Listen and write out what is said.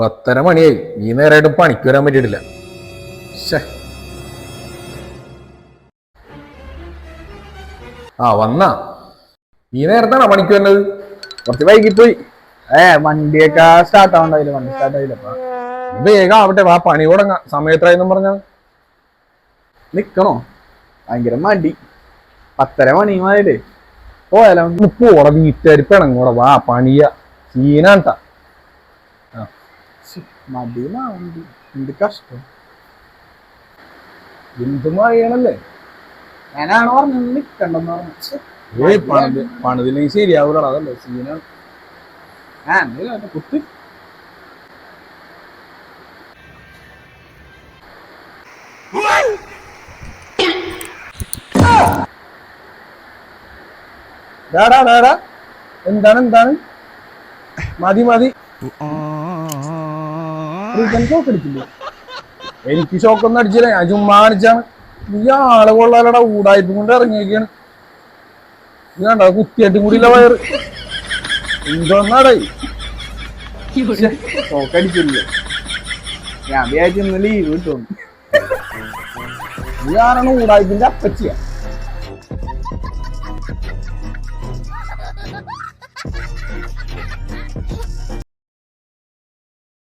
പത്തര മണിയായി. ഈ നേരമായിട്ട് പണിക്ക് വരാൻ പറ്റിയിട്ടില്ല. ആ വന്നാ. ഈ നേരത്താണ് പണിക്ക് വരുന്നത്? കുറച്ച് വൈകി പോയി. ഏ വണ്ടിയൊക്കെ സ്റ്റാർട്ട് ആവണ്ടായില്ല വണ്ടി സ്റ്റാർട്ട് ആയില്ലപ്പാ വേഗം ആവട്ടെ. ആ പണി തുടങ്ങാം. സമയത്തായെന്നും പറഞ്ഞ. നിക്കണോ? ഭയങ്കര മടി. പത്തര മണി മാതിരി പോയാലോ ഇപ്പൊ പോടെ വീട്ടുകാർ പിണങ്ങൂടെ വാ പണിയ. സീനാട്ടാ മടി വണ്ടി എന്ത് കഷ്ടം. എന്തും അറിയണല്ലേ ഞാനാണ് പറഞ്ഞത് നിൽക്കണ്ടെന്ന് പറഞ്ഞു പണിതില്ലെങ്കിൽ ശരിയാവൂടാ അതല്ലേ സീനാണ് ആ ആവട്ടെ, കുത്ത്. ഡാടാ ഡാടാ എന്താണ് എന്താണ്? മതി മതി. ഷോക്ക് അടിച്ചില്ലേ? എനിക്ക് ഷോക്കൊന്നും അടിച്ചില്ല. ഞാൻ ചുമ്മാ അടിച്ചാണ് നീ ആളെ കൊള്ളാലടാ ഊടായ്പ കൊണ്ട് ഇറങ്ങിയൊക്കെയാണ് ഇത് കണ്ട? കുത്തിയായിട്ടും കൂടിയില്ല വയറ്. എന്തോന്നാടേ? ഷോക്ക് അടിച്ചില്ലേ? ഞാൻ വിചാരിച്ചു ഇന്ന് ലീവ് കിട്ടും ഈ ആരാണ് ഊടായ്പിന്റെ അപ്പച്ചിയാ?